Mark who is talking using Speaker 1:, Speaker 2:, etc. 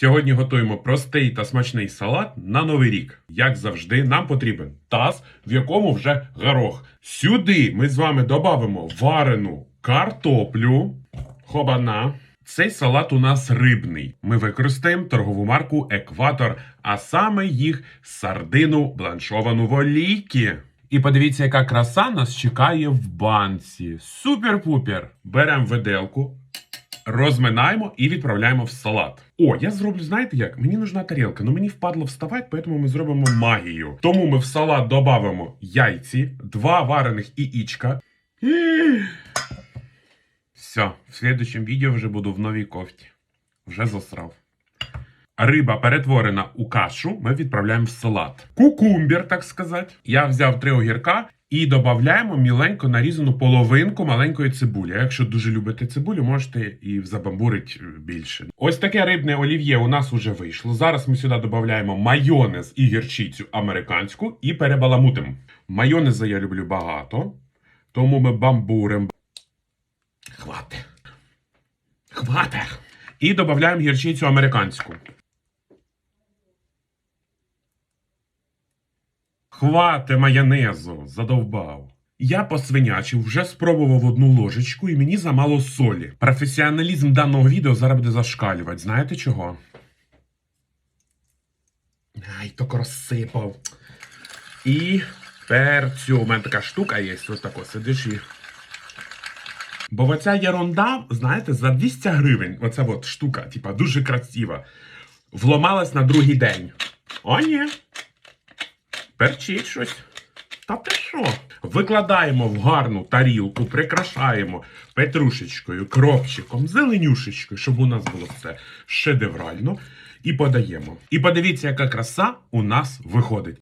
Speaker 1: Сьогодні готуємо простий та смачний салат на новий рік. Як завжди, нам потрібен таз, в якому вже горох. Сюди ми з вами додамо варену картоплю. Хобана. Цей салат у нас рибний. Ми використаємо торгову марку Екватор, а саме їх сардину бланшовану в олійки. І подивіться, яка краса нас чекає в банці. Супер-пупер! Беремо виделку, розминаємо і відправляємо в салат. О, я зроблю, знаєте як? Мені нужна тарілка, але мені впадло вставати, тому ми зробимо магію. Тому ми в салат додамо яйці, два варених яєчка. Все, в следующем відео вже буду в новій кофті. Вже засрав. Риба перетворена у кашу, ми відправляємо в салат. Кукумбір, так сказати. Я взяв три огірка і додаємо міленько нарізану половинку маленької цибулі. Якщо дуже любите цибулю, можете і забамбурити більше. Ось таке рибне олів'є у нас уже вийшло. Зараз ми сюди додаємо майонез і гірчицю американську і перебаламутимо. Майонеза я люблю багато, тому ми бамбуримо. Хвате. Хвате. І додаємо гірчицю американську. Хвате майонезу, задовбав. Я посвинячив, вже спробував одну ложечку і мені замало солі. Професіоналізм даного відео зараз буде зашкалювати. Знаєте чого? Ай, то розсипав. І перцю. У мене така штука є, ось тако сидиш і. Бо оця ерунда, знаєте, за 200 гривень, оця от штука, типа, дуже красива, вломалась на другий день. О, ні. Перчить щось. Та ти що? Викладаємо в гарну тарілку, прикрашаємо петрушечкою, кропчиком, зеленюшечкою, щоб у нас було все шедеврально. І подаємо. І подивіться, яка краса у нас виходить.